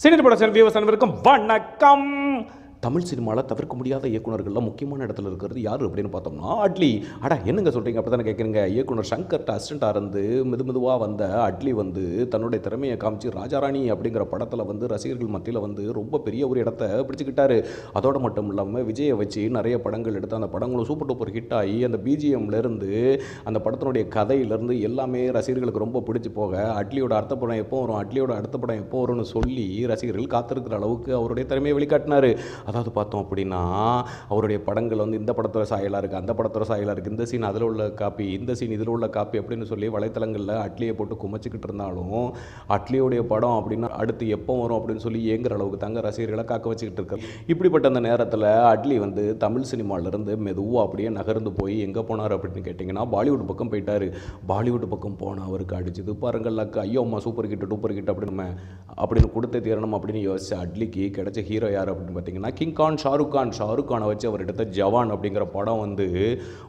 Senior production viewers அனைவருக்கும் வணக்கம். தமிழ் சினிமாவில் தவிர்க்க முடியாத இயக்குனர்களில் முக்கியமான இடத்துல இருக்கிறது யார் அப்படின்னு பார்த்தோம்னா அட்லி. அடா என்னங்க சொல்கிறீங்க அப்படி தானே கேட்குறீங்க இயக்குனர் சங்கர்ட்ட அசிஸ்டண்ட்டாக இருந்து மெது மெதுவாக வந்த அட்லி வந்து தன்னுடைய திறமையை காமிச்சு ராஜாராணி அப்படிங்கிற படத்தில் வந்து ரசிகர்கள் மத்தியில் வந்து ரொம்ப பெரிய ஒரு இடத்த பிடிச்சிக்கிட்டாரு. அதோடு மட்டும் இல்லாமல் விஜயை வச்சு நிறைய படங்கள் எடுத்து அந்த படங்களும் சூப்பர் டூப்பர் ஹிட் ஆகி அந்த பிஜிஎம்லேருந்து அந்த படத்தினுடைய கதையிலேருந்து எல்லாமே ரசிகர்களுக்கு ரொம்ப பிடிச்சி போக அட்லியோட அடுத்த படம் எப்போ வரும் அட்லியோட அடுத்த படம் எப்போ வரும்னு சொல்லி ரசிகர்கள் காத்திருக்கிற அளவுக்கு அவருடைய திறமையை வெளிக்காட்டினார். அதாவது பார்த்தோம் அப்படின்னா அவருடைய படங்கள் வந்து இந்த படத்தோட சாயலாக இருக்குது அந்த படத்தோட சாயலாக இருக்குது இந்த சீன் அதில் உள்ள காப்பி இந்த சீன் இதில் உள்ள காப்பி அப்படின்னு சொல்லி வலைத்தளங்களில் அட்லியை போட்டு குமைச்சிக்கிட்டு இருந்தாலும் அட்லியோடைய படம் அப்படின்னா அடுத்து எப்போ வரும் அப்படின்னு சொல்லி ஏங்குற அளவுக்கு தாங்க ரசிகர்களை காக்க வச்சுக்கிட்டு இருக்காரு. இப்படிப்பட்ட அந்த நேரத்தில் அட்லி வந்து தமிழ் சினிமாவிலேருந்து மெதுவாக அப்படியே நகர்ந்து போய் எங்கே போனார் அப்படின்னு கேட்டிங்கன்னா பாலிவுட் பக்கம் போயிட்டார். பாலிவுட் பக்கம் போன அவருக்கு அடிச்சது. பாருங்கள் அக்கா ஐயோ அம்மா சூப்பர் கிட்ட டூப்பர் கிட்ட அப்படின்னு அப்படின்னு கொடுத்த தீரணும் அப்படின்னு யோசிச்சு அட்லிக்கு கிடைச்ச ஹீரோ யார் அப்படின்னு பார்த்தீங்கன்னா கிங் கான் ஷாருக் கான் ஷாருக் கானை வச்சு அவர் எடுத்த ஜவான் அப்படிங்கிற படம் வந்து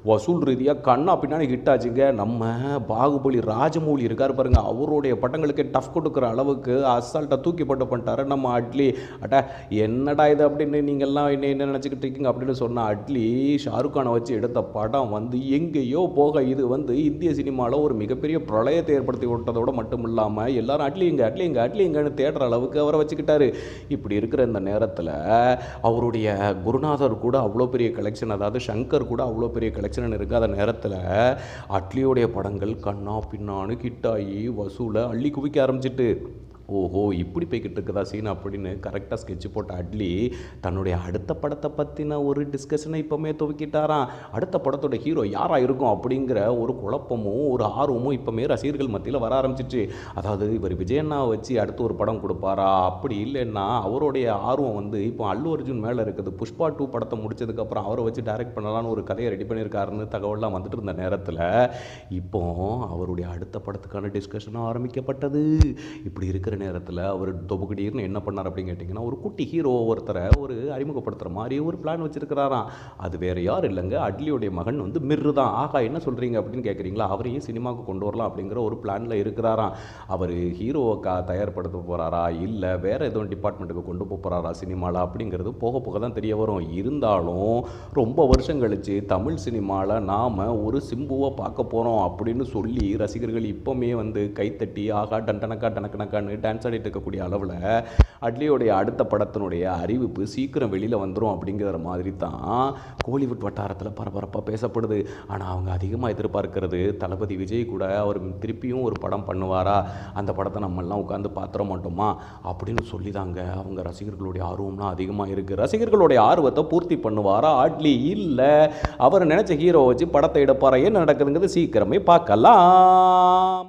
வசூல் ரீதியாக கண்ணா பின்னாடி ஹிட் ஆச்சுங்க. நம்ம பாகுபலி ராஜமௌலி இருக்கார் பாருங்கள் அவருடைய படங்களுக்கு டஃப் கொடுக்குற அளவுக்கு அசால்ட்டாக தூக்கி போட்டு பண்ணிட்டாரு. நம்ம அட்லி அட்டா என்னடா இது அப்படின்னு நீங்கள்லாம் என்ன என்ன நினச்சிக்கிட்டு இருக்கீங்க அப்படின்னு சொன்ன அட்லி ஷாருக் கானை வச்சு எடுத்த படம் வந்து எங்கேயோ போக இது வந்து இந்திய சினிமாவில் ஒரு மிகப்பெரிய பிரளயத்தை ஏற்படுத்தி விட்டதோட மட்டும் இல்லாமல் எல்லாரும் அட்லி இங்கே அட்லி இங்கே அட்லி இங்கன்னு தேடுற அளவுக்கு அவரை வச்சுக்கிட்டாரு. இப்படி இருக்கிற இந்த நேரத்தில் அவருடைய குருநாதர் கூட அவ்வளோ பெரிய கலெக்ஷன் அதாவது சங்கர் கூட அவ்வளோ பெரிய கலெக்ஷன் இருக்காத நேரத்தில் அட்லியோடைய படங்கள் கண்ணா பின்னான்னு கிட்டாயி வசூலை அள்ளி குவிக்க ஆரம்பிச்சிட்டு. ஓஹோ இப்படி போய்கிட்டு இருக்குதா சீன் அப்படின்னு கரெக்டாக ஸ்கெட்ச் போட்ட அட்லி தன்னுடைய அடுத்த படத்தை பற்றின ஒரு டிஸ்கஷனை இப்போமே துவக்கிட்டாராம். அடுத்த படத்தோட ஹீரோ யாராக இருக்கும் அப்படிங்கிற ஒரு குழப்பமும் ஒரு ஆர்வமும் இப்போமே ரசிகர்கள் மத்தியில் வர ஆரம்பிச்சிச்சு. அதாவது இவர் விஜயண்ணா வச்சு அடுத்து ஒரு படம் கொடுப்பாரா? அப்படி இல்லைன்னா அவருடைய ஆர்வம் வந்து இப்போ அல்லு அர்ஜுன் மேலே இருக்குது. புஷ்பா டூ படத்தை முடிச்சதுக்கப்புறம் அவரை வச்சு டைரக்ட் பண்ணலான்னு ஒரு கதையை ரெடி பண்ணியிருக்காருன்னு தகவல்லாம் வந்துட்டு இருந்த நேரத்தில் இப்போ அவருடைய அடுத்த படத்துக்கான டிஸ்கஷனும் ஆரம்பிக்கப்பட்டது. இப்படி இருக்கிற நேரத்தில் அவர் தொபுகடீர்னு என்ன பண்ணார் அப்படின்னு கேட்டிங்கன்னா ஒரு குட்டி ஹீரோ ஒருத்தரை ஒரு அறிமுகப்படுத்துகிற மாதிரி ஒரு பிளான் வச்சுருக்கிறாராம். அது வேறு யார் இல்லைங்க? அட்லியோடைய மகன் வந்து மிர்ரு தான். ஆகா என்ன சொல்கிறீங்க அப்படின்னு கேட்குறீங்களா அவரையும் சினிமாவுக்கு கொண்டு வரலாம் அப்படிங்கிற ஒரு பிளானில் இருக்கிறாராம். அவர் ஹீரோவை கா தயார்படுத்த போகிறாரா இல்லை வேறு எதுவும் டிபார்ட்மெண்ட்டுக்கு கொண்டு போக போகிறாரா சினிமாவில் அப்படிங்கிறது போக போக தான் தெரிய வரும். இருந்தாலும் ரொம்ப வருஷம் கழிச்சு தமிழ் சினிமாவில் நாம் ஒரு சிம்புவை பார்க்க போகிறோம் அப்படின்னு சொல்லி ரசிகர்கள் இப்போமே வந்து கைத்தட்டி ஆகா டண்டனக்கா டனக்கனக்கான்னு டான்ஸ் ஆடிட்டு இருக்கக்கூடிய அளவில் அட்லியோடைய அடுத்த படத்தினுடைய அறிவிப்பு சீக்கிரம் வெளியில் வந்துடும் அப்படிங்கிற மாதிரி தான் கோலிவுட் வட்டாரத்தில் பரபரப்பாக பேசப்படுது. ஆனால் அவங்க அதிகமாக எதிர்பார்க்கிறது தளபதி விஜய் கூட அவர் திருப்பியும் ஒரு படம் பண்ணுவாரா? அந்த படத்தை நம்மெல்லாம் உட்காந்து பார்த்துட மாட்டோமா? அப்படின்னு சொல்லி தாங்க அவங்க ரசிகர்களுடைய ஆர்வம்லாம் அதிகமாக இருக்குது ரசிகர்களுடைய ஆர்வத்தை பூர்த்தி பண்ணுவாரா? அட்லி இல்லை. அவர் நினச்ச ஹீரோ வச்சு படத்தை எடுப்பாரா? என்ன நடக்குதுங்கிறது சீக்கிரமே பார்க்கலாம்.